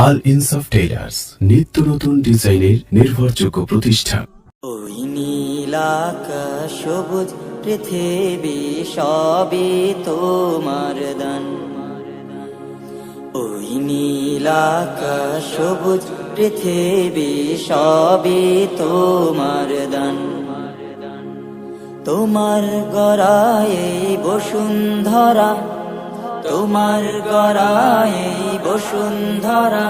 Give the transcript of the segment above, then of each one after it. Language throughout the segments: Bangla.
আল ইনসাফ টেইলার্স নিত্য নতুন ডিজাইনের নির্ভরযোগ্য প্রতিষ্ঠান ওই নীলাকা সবুজ, পৃথিবী সবই তোমার দান। ওই নীলাকা সবুজ, পৃথিবী সবই তোমার দান। তোমার গড়ায় বসুন্ধরা তোমার গড়ায় বসুন্ধরা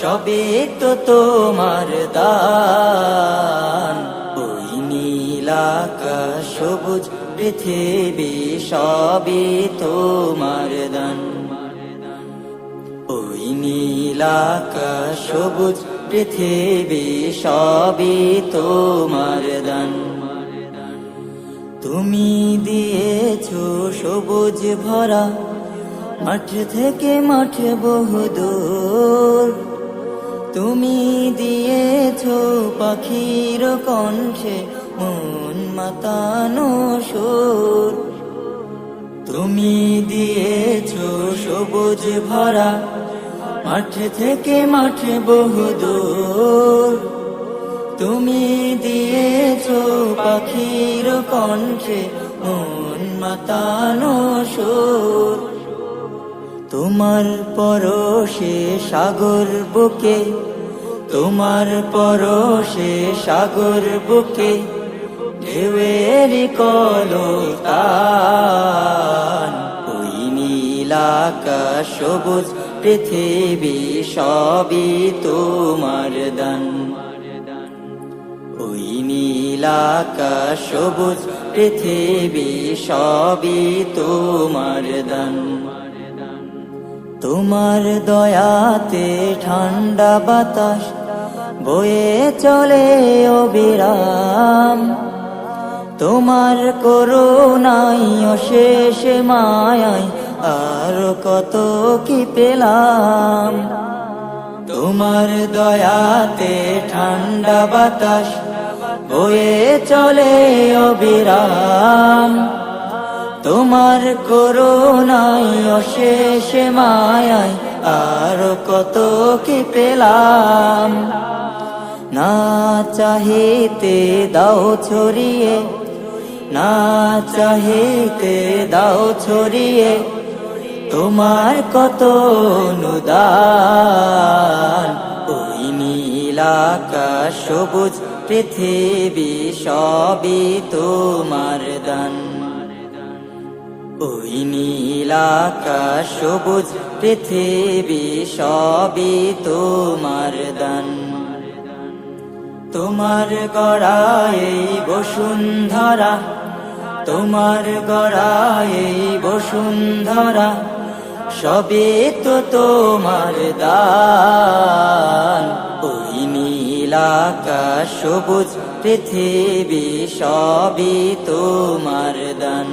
সবে তো তোমার দান। ওই নীলাকা সবুজ পৃথিবী সবে তোমার দান। ওই নীলাকা সবুজ পৃথিবী সবে তোমার দান। তুমি দিয়েছ সবুজ ভরা মাঠ থেকে মাঠ বহুদূর। তুমি দিয়েছ পাখির কণ্ঠে মন মাতানো সুর। তুমি দিয়েছ সবুজ ভরা মাঠ থেকে মাঠ বহুদূর। তুমি দিয়েছ পাখির কণ্ঠে মন মাতানো সুর। তোমার পরশে সাগর বুকে, তোমার পরশে সাগর বুকে, ঢেউয়ের কলতান, ওই নীলাকা সবুজ পৃথিবী সবই তোমার দান। ওই নীলাকা সবুজ পৃথিবী সবই তোমার দান। তোমার দয়াতে ঠান্ডা বাতাস বয়ে চলে অবিরাম তোমার করুণাই অশেষ মায়াই, আর কত কি পেলাম। তোমার দয়াতে ঠান্ডা বাতাস বয়ে চলে অবিরাম তোমার করুণাই অশেষ মায়াই আর কত কি পেলাম? না চাহিতে দাও ছড়িয়ে, না চাহিতে দাও ছড়িয়ে, তোমার কত অনুদান? ওই নীলাকা সবুজ পৃথিবী, সবই তোমার দান। ওই নীলাকা সবুজ পৃথিবী, সবই তোমার দান। তোমার গড়ায় বসুন্ধরা, তোমার গড়ায় বসুন্ধরা সবে তো তোমার দান। ওই নীলাকা সবুজ পৃথিবী, সবই তোমার দান।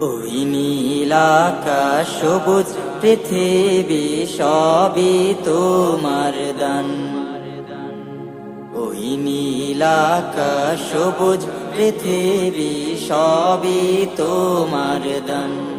ওই নীলাকা সবুজ পৃথিবী সবই তোমার দান। ওই নীলাকা সবুজ পৃথিবী সবই তোমার দান।